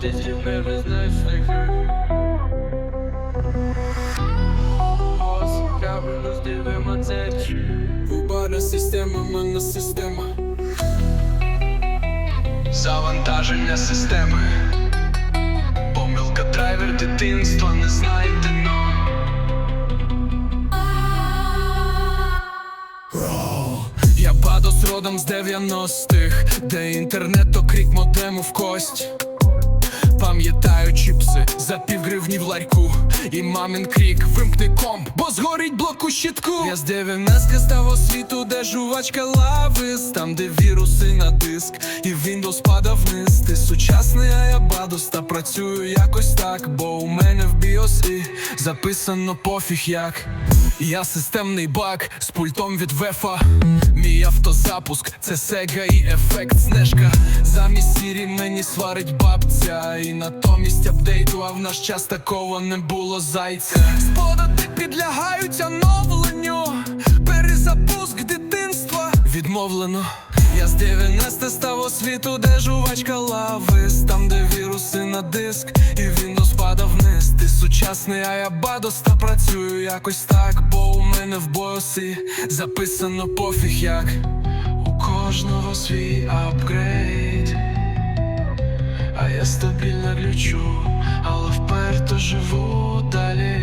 Ти система, мене система. Завантаження системи. Помилка драйвер дитинства не знаєте но. Я падос родом з 90-х, де інтернет то крік модему в кость. Пам'ятаю чіпси за півгривні в ларьку. І мамин крік, вимкни комп, бо згорить блок у щитку. Я з 90 з того світу, де жувачка лавис. Там, де віруси на диск, і Windows падав вниз. Ти сучасний, а я бадос, та працюю якось так Бо у мене в біосі записано пофіг як. Я системний баг з пультом від вефа. Мій автозапуск, це Sega і ефект снежка. Замість сірі мені сварить бабця. І натомість апдейту, а в наш час такого не було зайця. Сподади підлягають оновленню. Перезапуск дитинства. Відмовлено. Я з 90 став освіту, де жувачка лавис. Там, де віруси на диск, і Windows падав вниз. Ти сучасний, а я бадос, та працюю якось так Бо у мене в босі записано пофіг як кожного свій апгрейд, а я стабільно глючу, але вперто живу далі.